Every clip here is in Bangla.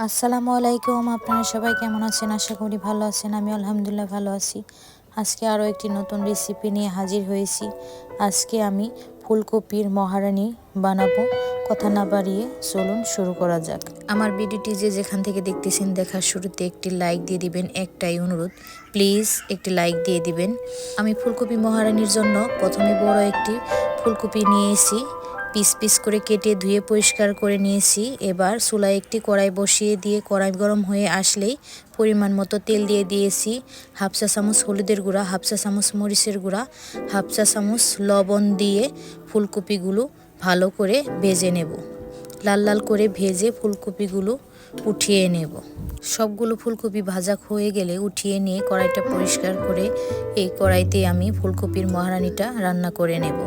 আসসালামু আলাইকুম, আপনারা সবাই কেমন আছেন? আশা করি ভালো আছেন, আমি আলহামদুলিল্লাহ ভালো আছি। আজকে আরও একটি নতুন রেসিপি নিয়ে হাজির হয়েছি। আজকে আমি ফুলকপির মহারানি বানাবো। কথা না বাড়িয়ে চলুন শুরু করা যাক। আমার ভিডিওটি যে যেখান থেকে দেখতেছেন, দেখার শুরুতে একটি লাইক দিয়ে দিবেন, একটাই অনুরোধ প্লিজ একটি লাইক দিয়ে দিবেন। আমি ফুলকপি মহারানির জন্য প্রথমে বড় একটি ফুলকপি নিয়ে এসেছি। পিস পিস করে কেটে ধুয়ে পরিষ্কার করে নিয়েছি। এবার চুলায় একটি কড়াই বসিয়ে দিয়ে কড়াই গরম হয়ে আসলেই পরিমাণ মতো তেল দিয়ে দিয়েছি। হাফ চা চামচ হলুদের গুঁড়া, হাফ চা চামচ মরিচের গুঁড়া, হাফ চা চামচ লবণ দিয়ে ফুলকপিগুলো ভালো করে ভেজে নেব। লাল লাল করে ভেজে ফুলকপিগুলো উঠিয়ে নেব। সবগুলো ফুলকপি ভাজা হয়ে গেলে উঠিয়ে নিয়ে কড়াইটা পরিষ্কার করে এই কড়াইতে আমি ফুলকপির মহারানিটা রান্না করে নেব।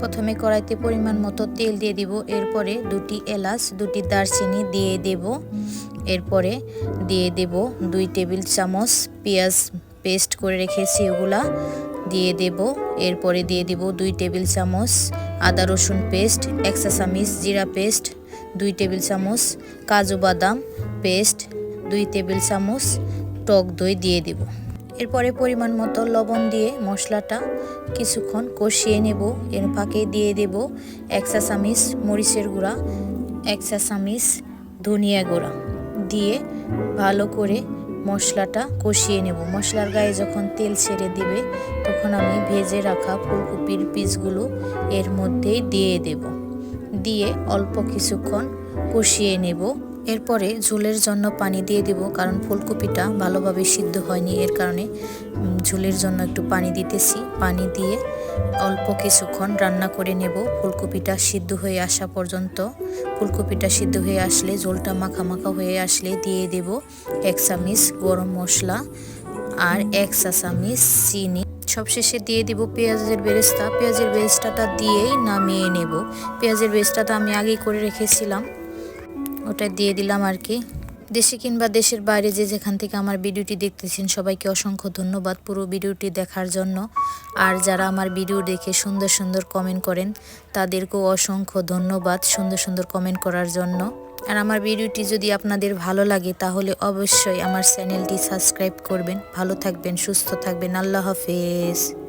প্রথমে কড়াইতে পরিমাণ মতো তেল দিয়ে দিব, এরপরে দুটি এলাচ, দুটি দারচিনি দিয়ে দেব। এরপরে দিয়ে দেব দুই টেবিল চামচ পেঁয়াজ পেস্ট করে রেখেছি ওগুলা। দিয়ে দেব, এরপরে দিয়ে দিব দুই টেবিল চামচ আদা রসুন পেস্ট একশা চামিচ জিরা পেস্ট দুই টেবিল চামচ কাজু বাদাম পেস্ট, দুই টেবিল চামচ টক দই দিয়ে দেব। এরপরে পরিমাণ মতো লবণ দিয়ে মশলাটা কিছুক্ষণ কষিয়ে নেব। এর ফাঁকে দিয়ে দেব এক চা চামিচ মরিচের গুঁড়া, এক চা চামিচ ধনিয়া গুঁড়া দিয়ে ভালো করে মশলাটা কষিয়ে নেব। মশলার গায়ে যখন তেল ছেড়ে দিবে, তখন আমি ভেজে রাখা ফুলকপির পিসগুলো এর মধ্যেই দিয়ে দেব। দিয়ে অল্প কিছুক্ষণ কষিয়ে নেব। এরপরে ঝোলের জন্য পানি দিয়ে দেব, কারণ ফুলকপিটা ভালোভাবে সিদ্ধ হয়নি, এর কারণে ঝোলের জন্য একটু পানি দিতেছি। পানি দিয়ে অল্প কিছুক্ষণ রান্না করে নেব। ফুলকপিটা সিদ্ধ হয়ে আসা পর্যন্ত, ফুলকপিটা সিদ্ধ হয়ে আসলে, ঝোলটা মাখা মাখা হয়ে আসলে দিয়ে দেব। এক চামিচ গরম মশলা আর এক চা চামিচ চিনি। সবশেষে দিয়ে দিব পেঁয়াজের বেরেস্তা। পেঁয়াজের বেরেস্তাটা দিয়েই নামিয়ে নেব। পেঁয়াজের বেরেস্তাটা আমি আগেই করে রেখেছিলাম। ওটা দিয়ে দিলাম আর কি। দেশে কিংবা দেশের বাইরে যে যেখান থেকে আমার ভিডিওটি দেখতেছেন, সবাইকে অসংখ্য ধন্যবাদ পুরো ভিডিওটি দেখার জন্য। আর যারা আমার ভিডিও দেখে সুন্দর সুন্দর কমেন্ট করেন, তাদেরকেও অসংখ্য ধন্যবাদ সুন্দর সুন্দর কমেন্ট করার জন্য। আর আমার ভিডিওটি যদি আপনাদের ভালো লাগে, তাহলে অবশ্যই আমার চ্যানেলটি সাবস্ক্রাইব করবেন। ভালো থাকবেন, সুস্থ থাকবেন। আল্লাহ হাফেজ।